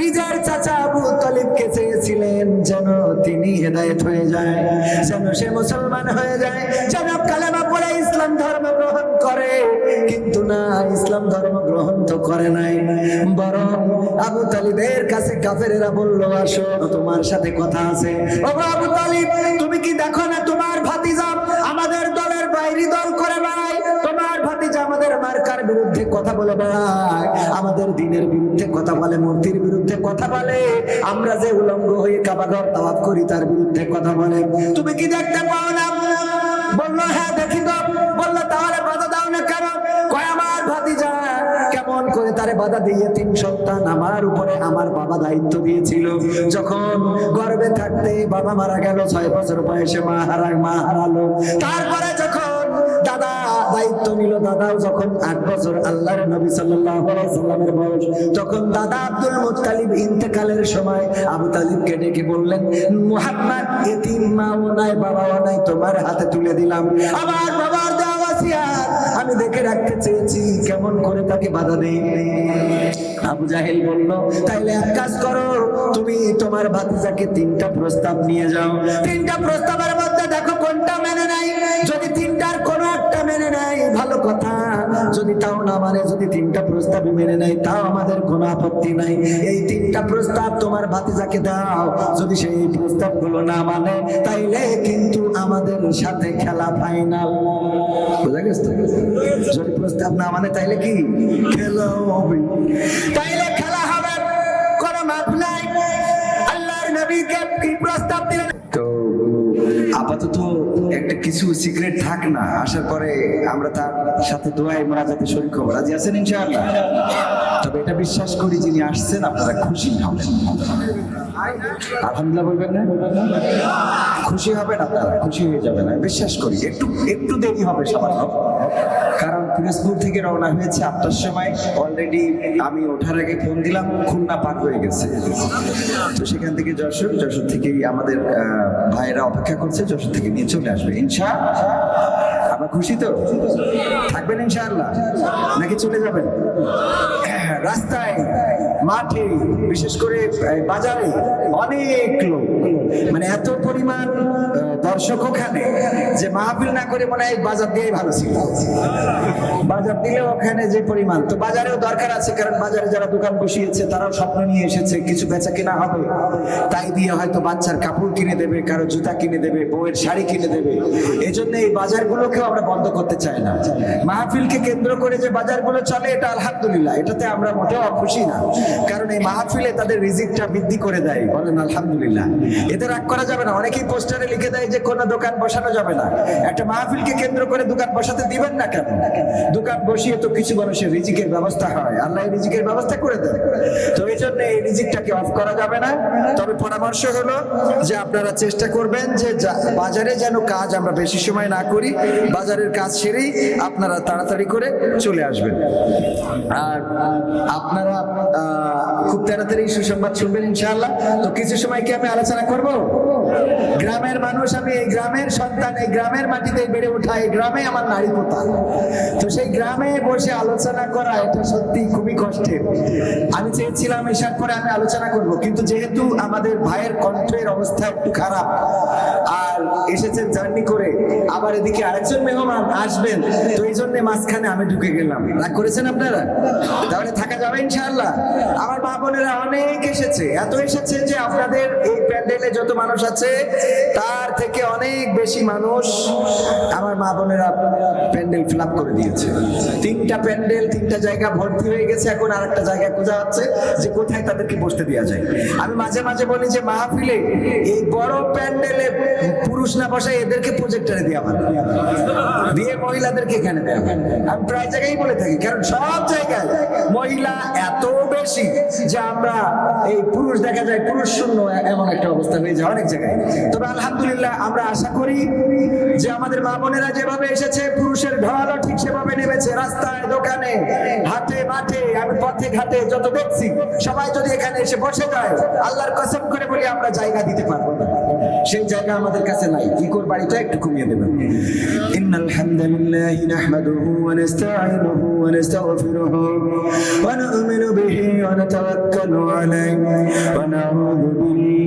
নিজের চাচা আবু চেয়েছিলেন যেন তিনি হয়ে যায়, যেন সে মুসলমান হয়ে যায়। যেন কালেমা পড়ে ইসলাম ধর্ম গ্রহণ করে, কিন্তু না, ইসলাম ধর্ম গ্রহণ তো করে নাই। বরং আবু তালিবের কাছে কাফেরেরা বলল, আসো, তোমার সাথে কথা আছে। আবু তালিব, তুমি কি দেখো না তোমার ভাতিজা আমাদের দলের বাইরে দল করে বেড়ায়? আমাদের মার্কার বিরুদ্ধে কথা বলে বেড়ায়। আমাদের দিনের বিরুদ্ধে কথা বলে, মূর্তির বিরুদ্ধে কথা বলে। আমরা যে উলঙ্গ হয়ে কাবাঘর তাওয়াফ করি, তার বিরুদ্ধে কথা বলে। তুমি কি দেখতে পাও না? বলল হ্যাঁ দেখি তো বলল, তাহলে বাধা দাও না কেন? কয়, আমার ভাতিজা, কেমন করে তারে বাধা দিয়ে তিন সন্তান আমার উপরে আমার বাবা দায়িত্ব দিয়েছিল। যখন গর্বে থাকতে বাবা মারা গেল, ছয় বছর বয়সে মা হারা, মা হারালো। তারপরে যখন তোমার হাতে তুলে দিলাম। আমার বাবার আমি দেখে রাখতে চেয়েছি, কেমন করে তাকে বাধা দেই? আবু জাহেল বলল, তাইলে এক কাজ করো, তুমি তোমার ভাতিজাকে তিনটা প্রস্তাব নিয়ে যাও। তিনটা প্রস্তাবের মধ্যে দেখো কোনটা মেনে নাই। যদি তিনটার মেনে নাই ভালো কথা। যদি তাও না মানে যদি তিনটা প্রস্তাবই মেনে নেয়, তাও আমাদের কোনো আপত্তি নাই। এই তিনটা প্রস্তাব তোমার ভাতিজাকে দাও। যদি সেই প্রস্তাবগুলো না মানে তাইলে কিন্তু আমাদের সাথে খেলা ফাইনাল বোঝা গেছে? যদি প্রস্তাব না মানে তাইলে কি? খেলা হবে। তাইলে খেলা হবে কোনো মাপ নাই। আল্লাহর নবীকে প্রস্তাব দিলেন? তো আপাতত কিছু সিক্রেট থাক না। আসার পরে আমরা তার সাথে দোয়াই মোনাজাতে শরীর খবর রাজি আছেন ইনশাআল্লাহ? তবে এটা বিশ্বাস করি যিনি আসছেন, আপনারা খুশি হবেন। আলহামদুলিল্লাহ বলবেন না? খুশি হবেন আপনারা, খুশি হয়ে যাবেন। বিশ্বাস করি, একটু একটু দেরি হবে সবার পিরোজপুর থেকে রওনা হয়েছে আটটার সময়। অলরেডি আমি ওঠার আগে ফোন দিলাম, খুলনা পার হয়ে গেছে। তো সেখান থেকে যশোর যশোর থেকে আমাদের ভাইয়েরা অপেক্ষা করছে, যশোর থেকে নিয়ে চলে আসবে। ইনশা আপনার খুশি তো? থাকবেন ইনশাআল্লাহ? নাকি চলে যাবেন? রাস্তায়, মাঠে, বিশেষ করে বাজারে অনেক লোক। মানে এত পরিমাণ দর্শক ওখানে যে মাহফিল না করে মনে হয় বাজার দিয়েই ভালো ছিল। বাজার দিলে ওখানে যে পরিমাণ, তো বাজারেও দরকার আছে, কারণ বাজারে যারা দোকান বসিয়েছে, তারাও স্বপ্ন নিয়ে এসেছে, কিছু বেচা কেনা হবে। তাই দিয়ে হয়তো বাচ্চার কাপড় কিনে দেবে, কারও জুতা কিনে দেবে, বউয়ের শাড়ি কিনে দেবে। এই জন্য এই বাজারগুলোকেও আমরা বন্ধ করতে চাই না। মাহফিলকে কেন্দ্র করে যে বাজারগুলো চলে, এটা আলহামদুলিল্লাহ। এটাতে আমরা মোটেও খুশি না। কারণ এই মাহফিলে তাদের রিজিকটা বৃদ্ধি করে দেয়। বলেন আলহামদুলিল্লাহ। এতে রাগ করা যাবে না। অনেকেই পোস্টারে লিখে দেয় যে কোনো দোকান বসানো যাবে না। একটা মাহফিলকে কেন্দ্র করে দোকান বসাতে দিবেন না কেন? দোকান বসিয়ে তো কিছু মানুষের রিজিকের ব্যবস্থা হয়। আল্লাহ রিজিকের ব্যবস্থা করে দেন। তো এই জন্য এই রিজিকটাকে অফ করা যাবে না। তবে পরামর্শ হলো যে আপনারা চেষ্টা করবেন যে বাজারে যেন কাজ আমরা বেশি সময় না করি, বাজারের কাজ সেরেই আপনারা তাড়াতাড়ি করে চলে আসবেন। আর আপনারা খুব তাড়াতাড়ি সুসংবাদ শুনবেন ইনশাআল্লাহ। তো কিছু সময় কি আমি আলোচনা করব? গ্রামের মানুষ আমি এই গ্রামের সন্তান, এই গ্রামের মাটিতে বেড়ে ওঠা, এই গ্রামে আমার নারী পোতা। তো সেই গ্রামে বসে আলোচনা করা, এটা সত্যি খুবই কষ্টের। আমি চেয়েছিলাম এসার পরে আমি আলোচনা করব, কিন্তু যেহেতু আমাদের ভাইয়ের কণ্ঠের অবস্থা একটু খারাপ, আর এসেছেন জার্নি করে, আবার এদিকে আরেকজন মেহমান আসবেন, তো এই জন্য মাঝখানে আমি ঢুকে গেলাম। রাগ করেছেন আপনারা? তাহলে থাকা যাবে ইনশাআল্লাহ। আমার মা বোনেরা অনেক এসেছে, এত এসেছে যে আপনাদের এই প্যান্ডেলে যত মানুষ আছে, তার থেকে অনেক বেশি মানুষ আমার মা বোনেরা প্যান্ডেল ফিল করে দিয়েছে। তিনটা প্যান্ডেল, তিনটা জায়গা ভর্তি হয়ে গেছে, এখন আর একটা জায়গা খোঁজা হচ্ছে যে কোথায় তাদেরকে বসতে দেওয়া যায়। আমি মাঝে মাঝে বলি যে, মাহফিলে এই বড় প্যান্ডেলে পুরুষ না বসায় এদেরকে প্রজেক্টরে দেওয়া ভালো দিয়ে মহিলাদেরকে এখানে দেওয়া ভালো। আমি প্রায় জায়গায় বলে থাকি, কারণ সব জায়গায় মহিলা এত বেশি যে আমরা এই পুরুষ দেখা যায়, পুরুষ শূন্য এমন একটা অবস্থা হয়ে যায় অনেক জায়গায়। তবে আলহামদুলিল্লাহ আমরা আশা করি যে আমাদের মা বোনেরা যেভাবে এসেছে, পুরুষের ঢালও ঠিক সেভাবে নেমেছে। রাস্তায়, দোকানে, হাটে, মাঠে, আমি পথে ঘাটে যত দেখছি, সবাই যদি এখানে এসে বসে যায়, আল্লাহর কসম করে বলি আমরা জায়গা দিতে পারব না। সেই জায়গা আমাদের কাছে নাই। কি কর বাড়িটা একটু কমিয়ে দেবেন। ইন্নাল হামদালিল্লাহি নাহমাদুহু ওয়া نستعينه ونستغفره ونؤمن به ونتوكل عليه ونعوذ بالله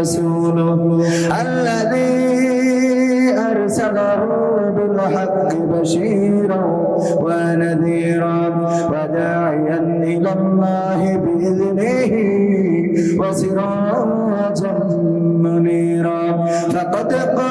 رسوله. الذي أرسله بالحق بشيرا ونذيرا وداعيا إلى الله بإذنه وصراجا منيرا. فقد قال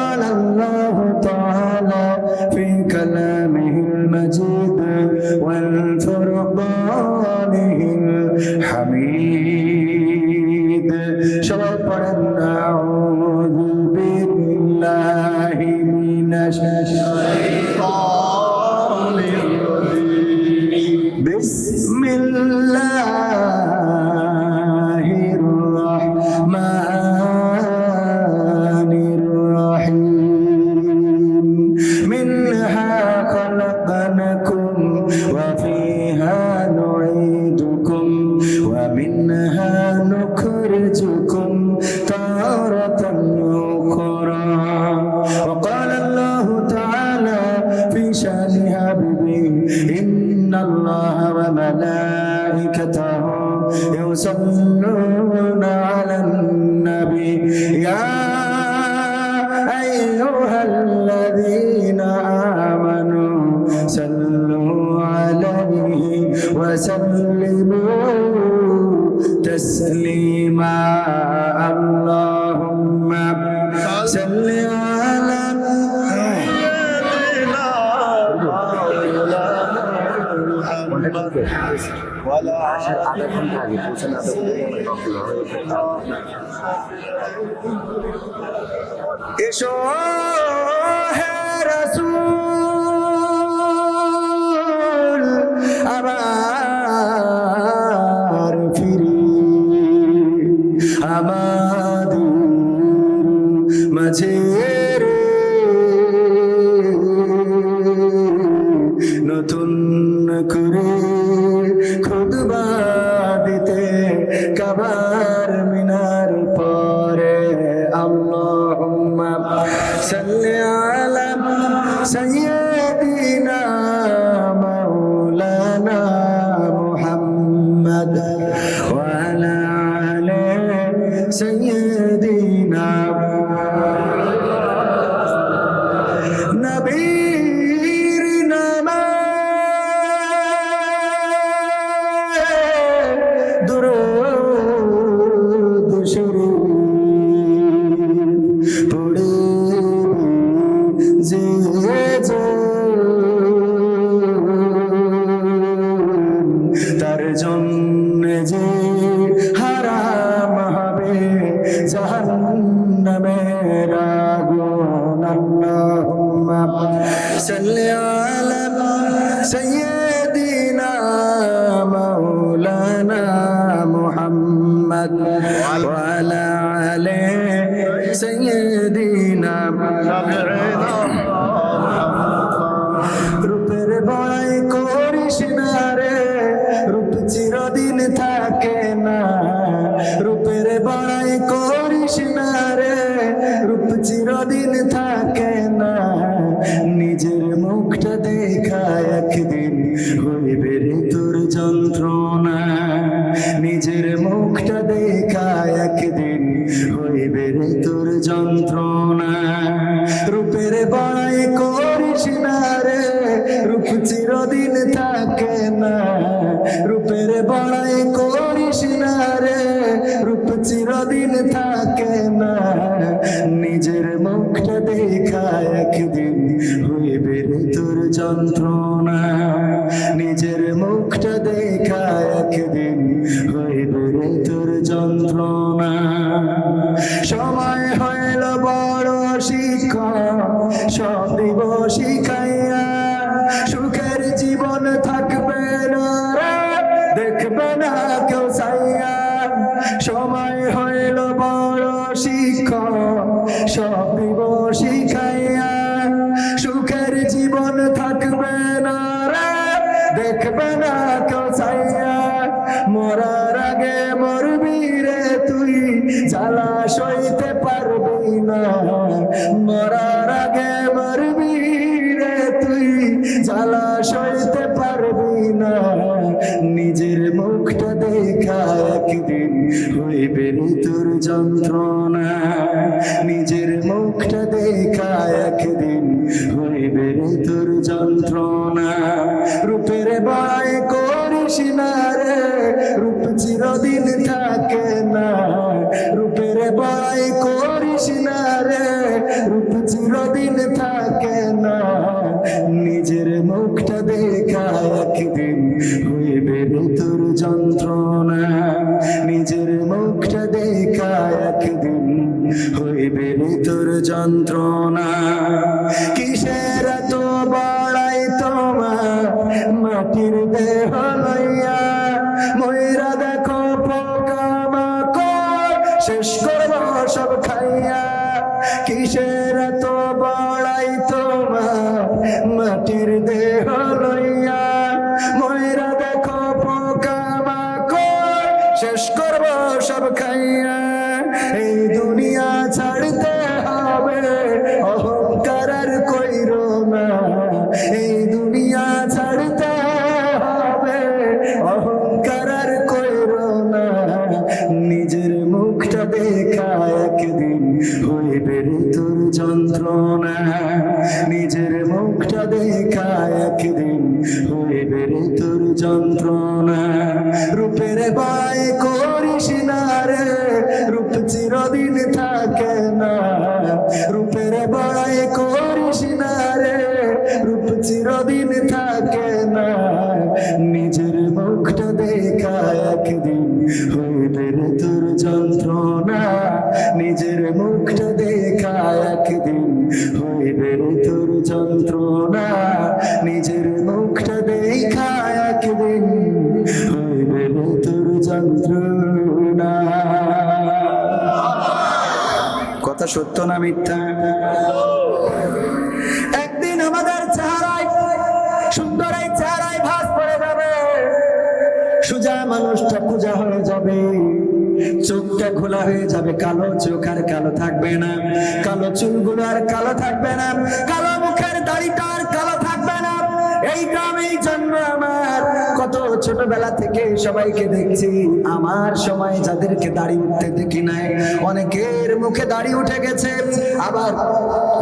হয়েছে আসার আধা এসো হে রাসূল আমার যন্ত্রণা সুন্দর এই চেহারায় ভাস পড়ে যাবে। সুজা মানুষটা পূজা হয়ে যাবে। চোখটা খোলা হয়ে যাবে। কালো চোখ আর কালো থাকবে না। কালো চুলগুলো আর কালো থাকবে না। কালো মুখের দাড়িটা আর কালো থাকবে এই জন্ম আমার। কত ছোটবেলা থেকে সবাইকে দেখছি। আমার সময় যাদেরকে উঠতে দেখি নাই, অনেকের মুখে উঠে গেছে। আবার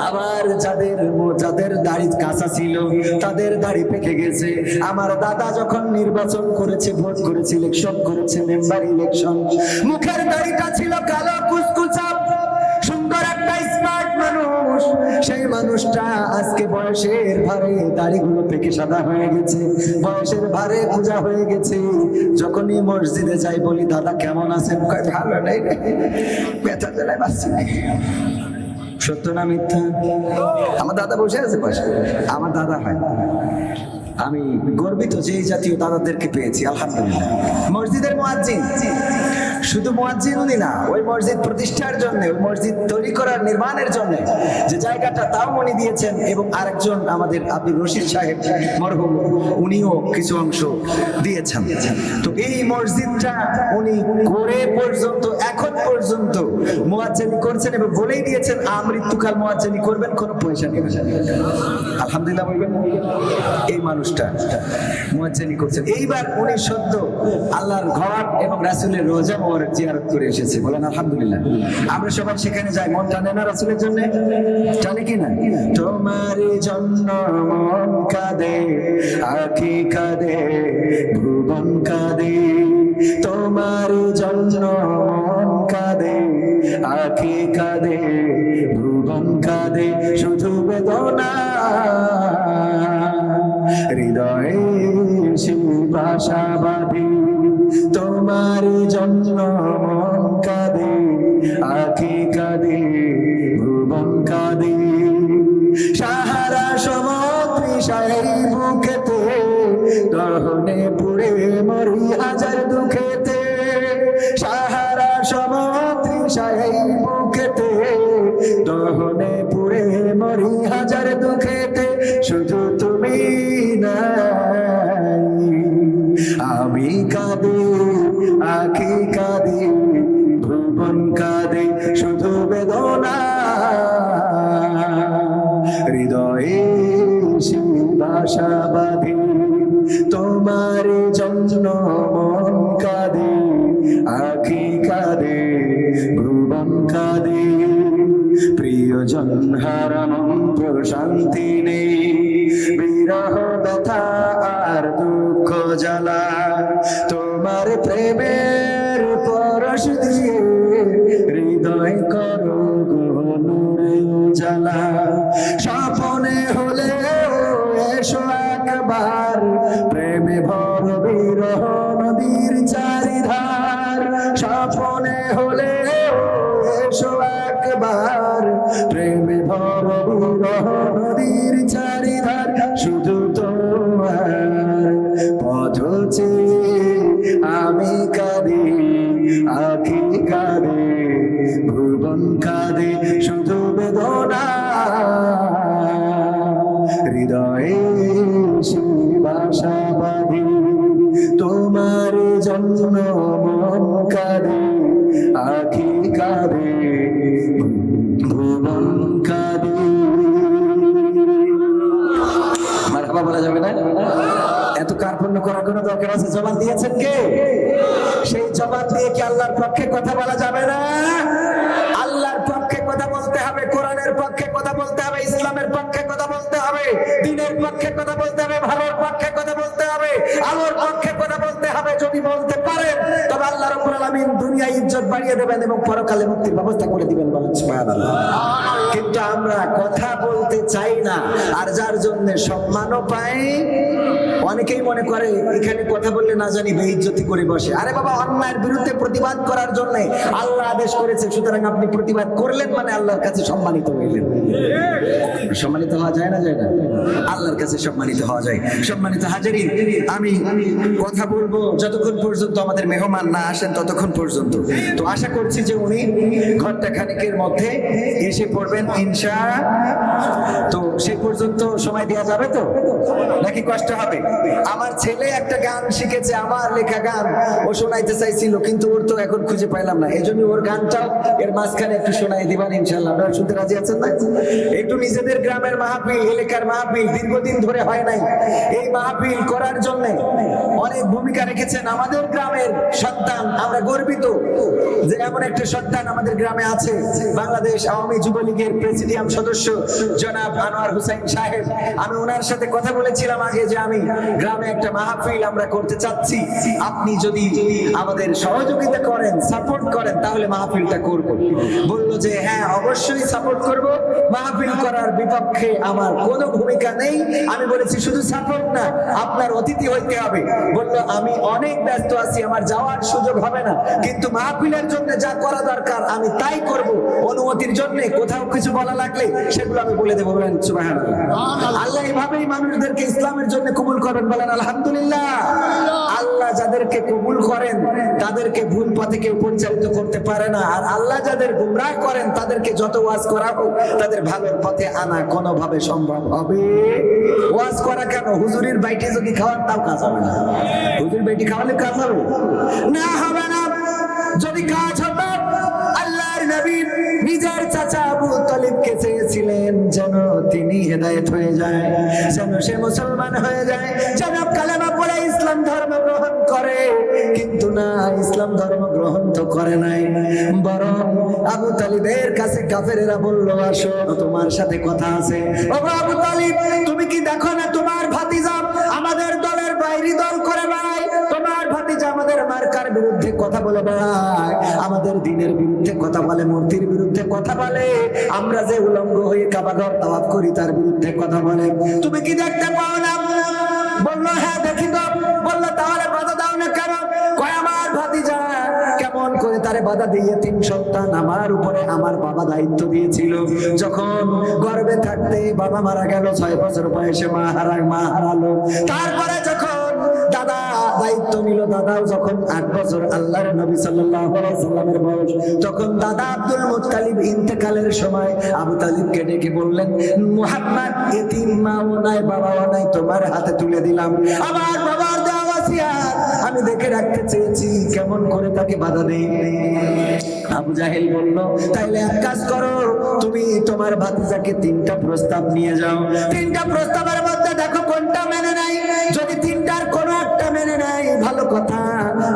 আবার যাদের যাদের দাড়ি কাঁচা ছিল, তাদের দাড়ি পেকে গেছে। আমার দাদা যখন নির্বাচন করেছে, ভোট করেছে ইলেকশন করেছে মেম্বার ইলেকশন মুখের দাড়িটা ছিল কালো কুচকুচা সেই মানুষটা আজকে বয়সের ভারে দাড়িগুলো পেকে সাদা হয়ে গেছে। বয়সের ভারে পূজা হয়ে গেছে। যখনই মসজিদে যাই বলি, দাদা, কেমন আছেন? ভালো, নেই রে। জেলায় বাঁচছি না। সত্য না মিথ্যা? আমার দাদা বসে আছে পাশে আমার দাদা হয়। আমি গর্বিত যে জাতীয় দাদাদেরকে পেয়েছি, আলহামদুলিল্লাহ। মসজিদের মোয়াজ্জিন। শুধু মোয়াজ্জিন উনি না, ওই মসজিদ প্রতিষ্ঠার জন্য, ওই মসজিদ তৈরি করার নির্মাণের জন্য যে জায়গাটা তাও উনি দিয়েছেন এবং আরেকজন আমাদের আব্দুল রশিদ সাহেব মরহুম, উনিও কিছু অংশ দিয়েছেন। তো এই মসজিদটা উনি করে পর্যন্ত, এখন পর্যন্ত মোয়াজ্জেনি করছেন এবং বলেই দিয়েছেন আমৃত্যুকাল মোয়াজ্জেনি করবেন, কোনো পয়সা নেবেন আলহামদুলিল্লাহ বলবেন, এই মানুষটা মোয়াজ্জেনি করছেন। এইবার উনি সদ্য আল্লাহর ঘর এবং রাসূলের রোজা করে এসেছে। বলেন, আলহামদুলিল্লাহ। আমরা সবাই সেখানে যাই। মন টানে না রাসূলের জন্য? টানে কি না? তোমার জন্য মন কাঁদে, আখি কাঁদে, ভুবন কাঁদে। তোমার জন্য মন কাঁদে, আখি কাঁদে, ভুবন কাঁদে। শুধু বেদনা, হৃদয়ে শিবাসা বাঁধি। তোমার জন্য বেদনা। হৃদয়ে বাসা আমি কাঁদে, আখি কাঁদে, ভুবন কাঁদে, শুধু বেদনা। হৃদয়ে বাসা বাঁধি, তোমার জন্য মন কাঁদে, আখি কাঁদে। কোনো দরকার আছে? জবাব দিয়েছেন কে? সেই জবাব দিয়ে কি আল্লাহর পক্ষে কথা বলা যাবে না? আল্লাহর পক্ষে কথা বলতে হবে, কোরআনের পক্ষে কথা বলতে হবে, ইসলামের পক্ষে কথা বলতে হবে, দিনের পক্ষে কথা বলতে হবে, ভালোর পক্ষে কথা বলতে আলোর পক্ষে কথা বলতে হবে, যদি বলতে পারেন, তবে আল্লাহ রাব্বুল আলামিন দুনিয়া ইজ্জত বাড়িয়ে দেবেন এবং পরকালে মুক্তির ব্যবস্থা করে দিবেন বলেন সুবহানাল্লাহ। কিন্তু আমরা কথা বলতে চাই না, আর যার জন্য সম্মানও পাই। অনেকেই মনে করে, এখানে কথা বললে না জানি বেইজ্জতি করে বসে। আরে বাবা, অন্যায়ের বিরুদ্ধে প্রতিবাদ করার জন্য আল্লাহ আদেশ করেছে, সুতরাং আপনি প্রতিবাদ করলেন মানে আল্লাহর কাছে সম্মানিত হইলেন। সম্মানিত হওয়া যায় না যায় না? আল্লাহর কাছে সম্মানিত হওয়া যায়। সম্মানিত হাজারিন আমি কথা বলব যতক্ষণ পর্যন্ত আমাদের মেহমান না আসেন ততক্ষণ পর্যন্ত। তো আশা করছি যে উনি ঘণ্টা খানিকের মধ্যে এসে পড়বেন ইনশা তো সে পর্যন্ত সময় দেওয়া যাবে তো? নাকি কষ্ট হবে? আমার ছেলে একটা গান শিখেছে, আমার লেখা গান। ও শোনাইতে চাইছিল, কিন্তু ওর তো এখন খুঁজে পাইলাম না। এই জন্য ওর গানটাও এর মাঝখানে একটু শোনাই দিবেন ইনশাল্লাহ আপনারা শুনতে রাজি আছেন না? একটু নিজেদের গ্রামের মাহফিল, এলাকার মাহফিল, দীর্ঘদিন ধরে হয় নাই। এই মাহফিল করার জন্য অনেক ভূমিকা রেখেছেন আমাদের গ্রামের সন্তান। আমরা গর্বিত যে এমন একটা সন্তান আমাদের গ্রামে আছে। বাংলাদেশ আওয়ামী যুবলীগের প্রেসিডিয়াম সদস্য জনাব আনোয়ার হুসাইন সাহেব। আমি ওনার সাথে কথা বলেছিলাম আগে যে আমি গ্রামে একটা মাহফিল আমরা করতে চাচ্ছি। আপনি যদি আমাদের সহযোগিতা করেন, সাপোর্ট করেন, তাহলে মাহফিলটা করব। বলল যে হ্যাঁ অবশ্যই সাপোর্ট করব। মাহফিল করার বিপক্ষে আমার কোনো ভূমিকা নেই। আমি বলেছি, শুধু সাপোর্ট না, আপনার অতিথি হইতে হবে। বলল, আমি অনেক ব্যস্ত আছি, আমার যাওয়ার সুযোগ হবে না। কিন্তু মাহফিলের জন্য যা করা দরকার, আমি তাই করব। অনুমতির জন্য কোথাও কিছু বলা লাগলে সেগুলো আমি বলে দেবো। বলেন, সুবহানাল্লাহ। আল্লাহ এভাবেই মানুষদেরকে ইসলামের জন্য কবুল করেন। বলেন, আলহামদুলিল্লাহ। আল্লাহ যাদেরকে কবুল করেন, তাদেরকে ভুল পথে কেউ পরিচালিত করতে পারে না। আর আল্লাহ যাদের গুমরাহ করেন, তাদেরকে যত ওয়াজ করা হোক তাদের ভালোর পথে আনা কোনোভাবে সম্ভব হবে। ওয়াজ করা কেন? হুজুরির বাইটে যদি খাওয়ান তাও কাজ হবে না। হুজুর বাইটি খাওয়ালে কাজ হবে? না হবে না। যদি কাজ হতো, আল্লাহর নিজের চাচা আবু চেয়েছিলেন যেন তিনি হয়ে যায়, যেন সে মুসলমান হয়ে যায়। যেন কালেমা পড়ে ইসলাম ধর্ম গ্রহণ করে, কিন্তু না, ইসলাম ধর্ম গ্রহণ তো করে নাই। বরং আবু তালিবের কাছে কাফেরেরা বলল, আসো, তোমার সাথে কথা আছে। আবু তালিব, তুমি কি দেখো না আমাদের দলের করে তোমার ভাতিজা আমাদের মার্কার বিরুদ্ধে কথা বলে আমাদের দিনের বিরুদ্ধে কথা বলে, মূর্তির বিরুদ্ধে কথা বলে। আমরা যে উলঙ্গ হয়ে করি, তার বিরুদ্ধে কথা বলে। তুমি কি দেখতে পাও না? বলল হ্যাঁ দেখি তো বলল, তাহলে বাধা দাও না কেন? কয়, আমার ভাতিজা কেমন করে তারে বাধা দিয়ে তিন সন্তান আমার উপরে আমার বাবা দায়িত্ব দিয়েছিল। যখন গর্বে থাকতে বাবা মারা গেল, ছয় বছর বয়সে মা হারা, মা হারালো। তারপরে যখন দাদা, দায়িত্ব নিল দাদাও যখন আট বছর আল্লাহর নবী সাল্লামের বয়স, তখন দাদা আব্দুল মুতালিব ইন্তেকালের সময় আবু তালিবকে ডেকে বললেন, মোহাম্মদ, এতিম মাও নাই বাবাও নাই, তোমার হাতে তুলে দিলাম। আবার বাবার আমি দেখে রাখতে চেয়েছি, কেমন করে তাকে বাধা দেই? আবু জাহেল বলল, তাইলে এক কাজ করো, তুমি তোমার ভাতিজাকে তিনটা প্রস্তাব নিয়ে যাও। তিনটা প্রস্তাবের মধ্যে দেখো কোনটা মেনে নাই যদি তিনটার কোনো একটা মেনে নাই ভালো কথা।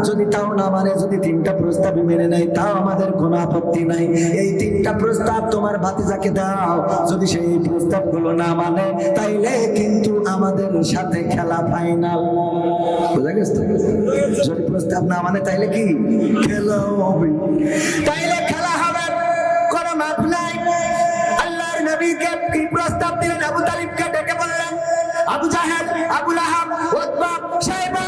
যদি তাও না মানে যদি তিনটা প্রস্তাব মেনে নেয়, তাও আমাদের কোনো আপত্তি নাই। এই তিনটা প্রস্তাব তোমার ভাতিজাকে দাও। যদি সেই প্রস্তাবগুলো না মানে তাইলে কিন্তু আমাদের সাথে খেলা ফাইনাল বুঝা গেছে? যদি প্রস্তাব না মানে তাইলে কি? খেলা হবে। তাইলে খেলা হবে কোনো মাপ নাই। আল্লাহর নবীকে কি প্রস্তাব দিলেন? আবু তালিবকে ডেকে বললেন, আবু জাহেল, আবু লাহাব, উতবা, সাইবা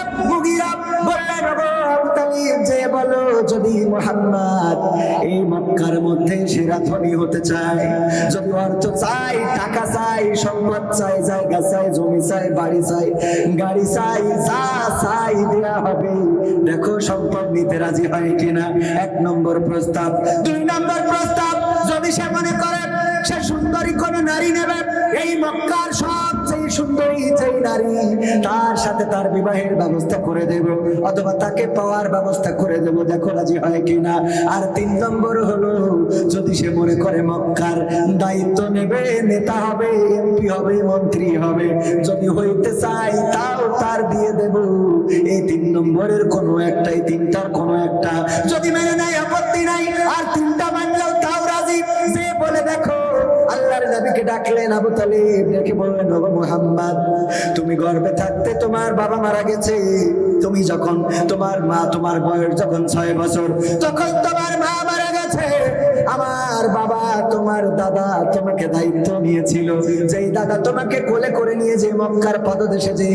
গাড়ি চাই হবে। দেখো সম্পদ নিতে রাজি হয় কিনা। এক নম্বর প্রস্তাব। দুই নম্বর প্রস্তাব, যদি সে মনে করে, সে সুন্দরী কোন নারী নেবে, এই মক্কার সবচেয়ে সুন্দরী যেই নারী, তার সাথে তার বিবাহের ব্যবস্থা করে দেব, অথবা তাকে পাওয়ার ব্যবস্থা করে দেব, দেখো রাজি হয় কিনা? আর তিন নম্বর হলো, যদি সে মনে করে মক্কার দায়িত্ব নেবে, নেতা হবে এমপি হবে, মন্ত্রী হবে, যদি হইতে চাই তাও তার দিয়ে দেব। এই তিন নম্বরের কোনো একটাই, তিনটার কোনো একটা, যদি মেনে নাই আপত্তি নাই, আর তিনটা মানলেও তাও রাজি, যে বলে দেখো আল্লাহর নবীকে ডাকলেন আবু তালিব, ডেকে বললেন, ওগো মুহাম্মদ, তুমি গর্বে থাকতে তোমার বাবা মারা গেছে। তুমি যখন তোমার মা, তোমার বয়স যখন ছয় বছর, তখন তোমার মা মারা গেছে। আমার বাবা, তোমার দাদা তোমাকে দায়িত্ব নিয়েছিল। যেই দাদা তোমাকে কোলে করে নিয়ে যে মক্কার পদদেশে যে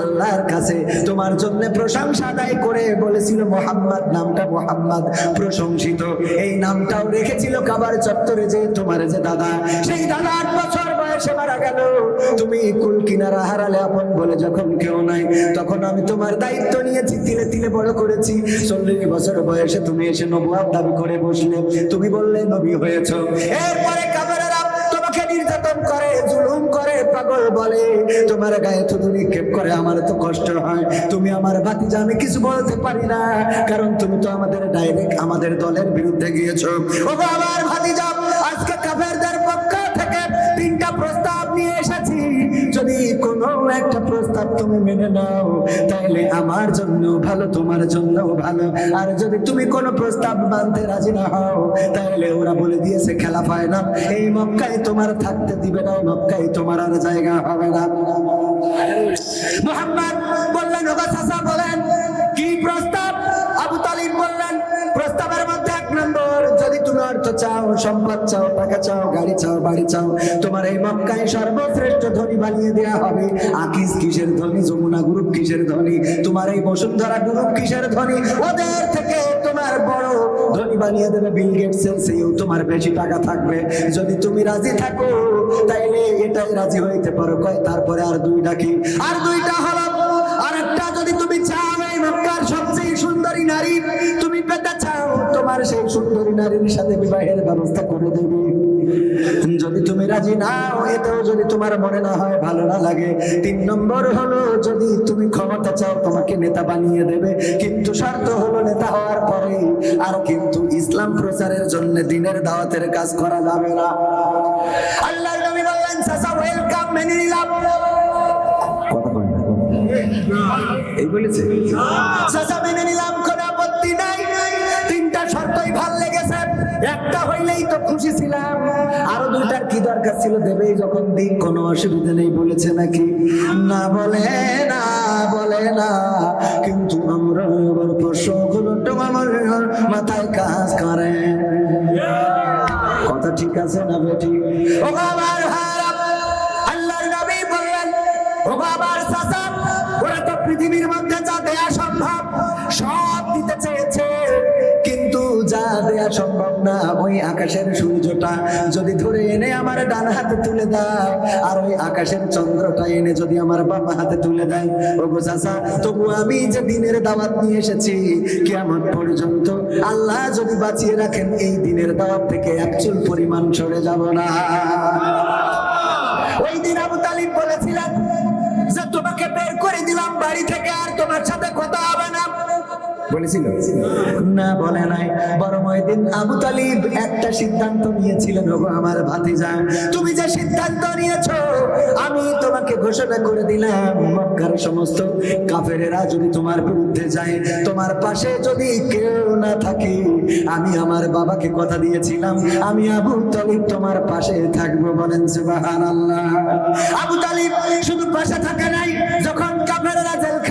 আল্লাহর কাছে তোমার জন্য প্রশংসা আদায় করে বলেছিল, মোহাম্মদ নামটা মোহাম্মদ প্রশংসিত। এই নামটাও রেখেছিল কাবার চত্বরে যে তোমার যে দাদা। সেই দাদা আট বছর বয়সে মারা গেল। তুমি কুল কিনারা হারালে আপন বলে যখন কেউ নাই, তখন আমি তোমার দায়িত্ব নিয়েছি, তিলে তিলে বড় করেছি। চল্লিশ বছর বয়সে তুমি এসে নবুয়াব দাবি করে বসলে। তুমি বললে নবী হয়েছ। এরপরে তোমাকে নির্যাতন করে, জুলুম করে, পাগল বলে। তোমার গায়ে করে, আমার তো কষ্ট হয়। তুমি আমার ভাতিজা, আমি কিছু বলতে পারি না। কারণ তুমি তো আমাদের ডাইরেক্ট আমাদের দলের বিরুদ্ধে গিয়েছো। আমার ভাতিজা একটা প্রস্তাব তুমি মেনে নাও। তাহলে আমার জন্য ভালো, তোমার জন্য ভালো। আর যদি তুমি কোনো প্রস্তাব মানতে রাজি না হও তাহলে ওরা বলে দিয়েছে, খেলা পায় না। এই মক্কায় তোমার থাকতে দিবে না মক্কায় তোমার আর জায়গা হবে না। মোহাম্মদ বললেন, ওগা চাচা, বলেন অর্থ চাও, সম্পদ চাও, টাকা চাও, গাড়ি চাও, বাড়ি চাও, তোমার এই মক্কায় সর্বশ্রেষ্ঠ ধনী বানিয়ে দেওয়া হবে। আকিস কিসের ধনী, যমুনা গ্রুপ কিসের ধনী, তোমার এই বসুন্ধরা গ্রুপ কিসের ধনী? ওদের থেকে তোমার বড় ধনী বানিয়ে দেবে বিল গেটসের সেও তোমার বেশি টাকা থাকবে। যদি তুমি রাজি থাকো, তাইলে এটাই রাজি হইতে পারো। কয়, তারপরে আর দুইটা কি? আর দুইটা হলো আর একটা যদি তুমি চাও, এই মক্কার সবচেয়ে সুন্দরী নারী, তুমি পেতে তোমার সেই সুন্দরী নারীর সাথে বিবাহের ব্যবস্থা করে দেবে। যদি তুমি রাজি নাও এতেও যদি তোমার মনে না হয় ভালো না লাগে। তিন নম্বর হলো যদি তুমি ক্ষমতা চাও তোমাকে নেতা বানিয়ে দেবে। কিন্তু শর্ত হলো নেতা হওয়ার পরে আর কিন্তু ইসলাম প্রচারের জন্য দিনের দাওয়াতের কাজ করা যাবে না। আল্লাহ নবী বললেন চাচা ওয়েলকাম মেনে নিলাম। কথা কয় না। এই বলেছে? চাচা মেনে নিলাম। শর্তই ভালো লেগেছে, একটা হইলেই তো খুশি ছিলাম। আরও দুইটার কি দরকার ছিল দেবেই, যখন দিক কোনো অসুবিধা নেই বলেছে নাকি? না বলে না বলে না, কিন্তু আমরা আবার আমার মাথায় কাজ করে। কথা ঠিক আছে না বেটি? ও আল্লাহর নবী বললেন, ও চাচা ওরা তো পৃথিবীর মধ্যে যা দেয়া সম্ভব, সব না, ওই আকাশের সূর্যটা যদি ধরে এনে আমার ডান হাতে তুলে দাও, আর ওই আকাশের চন্দ্রটা এনে যদি আমার বাবা হাতে তুলে দেয় ও গো চাচা, তবু আমি যে দিনের দাওয়াত নিয়ে এসেছি কেমন পর্যন্ত আল্লাহ যদি বাঁচিয়ে রাখেন, এই দিনের দাওয়াত থেকে এক চুল পরিমাণ সরে যাব না। ওই দিন আবু তালিব বলেছিলেন যে, তোমাকে বের করে দিলাম বাড়ি থেকে, আর তোমার সাথে কথা হবে না। বলেছিল? না, বলে নাই। বরং ওই দিন আবু তালিব একটা সিদ্ধান্ত নিয়েছিলেন, ওগো আমার ভাতিজা, তুমি যে সিদ্ধান্ত নিয়েছো, আমি তোমাকে ঘোষণা করে দিলাম, মক্কার সমস্ত কাফেরেরা যদি তোমার বিরুদ্ধে যায়, তোমার পাশে যদি কেউ না থাকে, আমি আমার বাবাকে কথা দিয়েছিলাম, আমি আবু তালিব তোমার পাশে থাকব বলেন সুবহানাল্লাহ। আবু তালিব শুধু পাশে থাকে নাই, যখন কাফেরেরা রেখেছে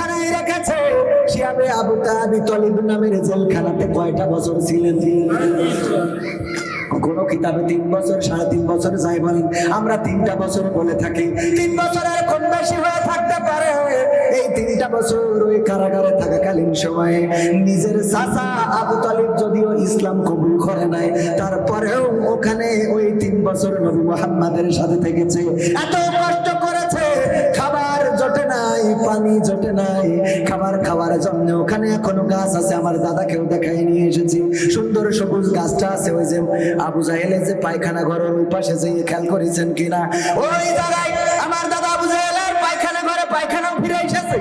শিয়াবে আবু তাবি তলিব নামের জেলখানাতে কয়টা বছর ছিলেন? কোন কিতাবে তিন বছর, সাড়ে তিন বছর যাই বলেন। আমরা তিনটা বছর বলে থাকি। তিন বছরের কম বেশি হয়ে থাকতে পারে। এই তিনটা বছর ওই কারাগারে থাকাকালীন সময়ে নিজের চাচা আবু তালিব যদিও ইসলাম কবুল করে নাই, তারপরেও ওখানে ওই তিন বছর নবী মোহাম্মদের সাথে থেকেছে। এত এখনও গাছ আছে, আমার দাদাকেও দেখাই নিয়ে এসেছি। সুন্দর সবুজ গাছটা আছে, ওই যে আবু জাহেলে যে পায়খানা ঘরের ওই পাশে যে খেয়াল করেছেন কিনা? ওই জায়গায় আমার দাদা আবু জাহেলের পায়খানা ঘরে পায়খানা ফিরে এসেছে।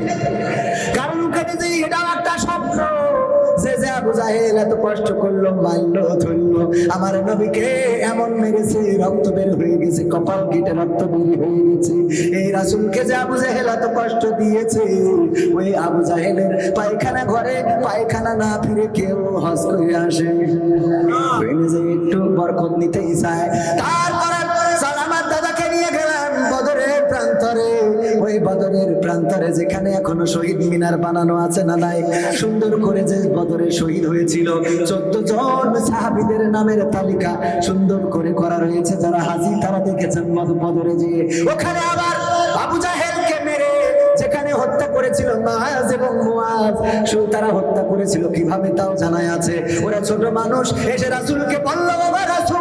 কষ্ট করল মারলো ধরলো। আমার নবীকে এমন মেরেছে রক্ত বের হয়ে গেছে কপাল কেটে রক্ত বের হয়ে গেছে। এই রাসুলকে যে আবু জাহেল এত কষ্ট দিয়েছে ওই আবু জাহেলের পায়খানা ঘরে পায়খানা না ফিরে কেউ হজ করে আসে। একটু বরকত নিতেই চায়। তারপরে স্যার প্রান্তরে, ওই বদরের প্রান্তরে যেখানে এখনও শহীদ মিনার বানানো আছে না নাই, সুন্দর করে যে বদরে শহীদ হয়েছিল, চোদ্দ জন সাহাবিদের নামের তালিকা সুন্দর করে করা রয়েছে। যারা হাজি তারা দেখেছেন বদরে যে ওখানে আবার আবু জাহেলকে মেরে যেখানে হত্যা করেছিল মায়াজ এবং মুয়াজ তারা হত্যা করেছিল। কীভাবে তাও জানাই আছে? ওরা ছোট মানুষ, এসে রাসূলকে বলল বাবা রাসূল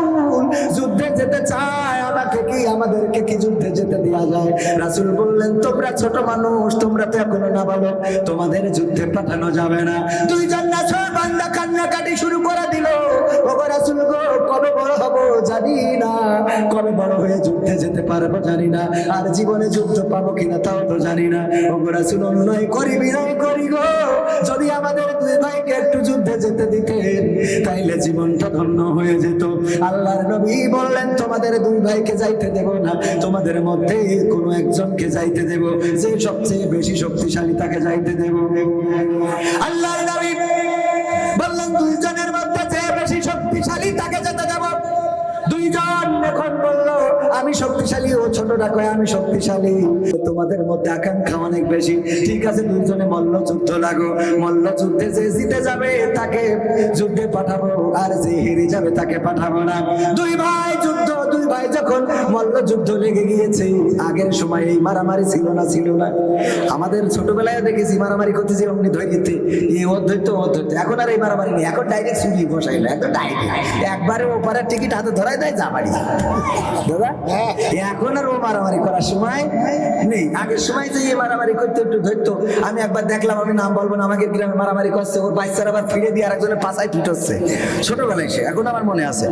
যুদ্ধে যেতে চায়, আমাকে কি আমাদেরকে কি যুদ্ধে যেতে দেওয়া যায়? রাসূল বললেন, তোমরা ছোট মানুষ, তোমরা তো এখনও না বলো তোমাদের যুদ্ধে পাঠানো যাবে না। দুইজন নাছর বান্দা কান্নাকাটি শুরু করে দিল। যদি আমাদের যুদ্ধে যেতে দিতেন, তাইলে জীবনটা ধন্য হয়ে যেত। আল্লাহর বললেন, তোমাদের দুই ভাইকে যাইতে দেব না। তোমাদের মধ্যে কোনো একজনকে যাইতে দেব। যে সবচেয়ে বেশি শক্তিশালী তাকে যাইতে দেব। আল্লাহ নবী আমি শক্তিশালী ও ছোটটা কয় আমি শক্তিশালী। তোমাদের মধ্যে আকাঙ্ক্ষা অনেক বেশি। ঠিক আছে, দুজনে মল্ল যুদ্ধ লাগো। মল্ল যুদ্ধে যে জিতে যাবে তাকে যুদ্ধে পাঠাবো, আর যে হেরে যাবে তাকে পাঠাবো না। দুই ভাই যুদ্ধ ভাই, যখন মল্ল যুদ্ধ লেগে গিয়েছে, আগের সময় এই মারামারি ছিল না ছিল না। আমাদের ছোটবেলায় দেখেছি মারামারি করতেছি অমনি ধৈর্যতে এই অধ্যৈত অধ্যৈত এখন আর এই মারামারি নেই, এখন ডাইরেক্ট সুজি বসাইলো একদম ডাইরেক্ট একবারে ওপারের টিকিট হাতে ধরাই দেয়, যা বাড়ি দাদা, এখন আর ও মারামারি করার সময় নেই। আগের সময় যে এই মারামারি করতে একটু ধরতো, আমি একবার দেখলাম, আমি নাম বলব না, আমাকে গ্রামে মারামারি করছে, ওর বাচ্চারা আবার ফিরে দিয়ে আরেকজনের পাশায় পিটচ্ছে। ছোটবেলায় সে, এখন আমার মনে আছে।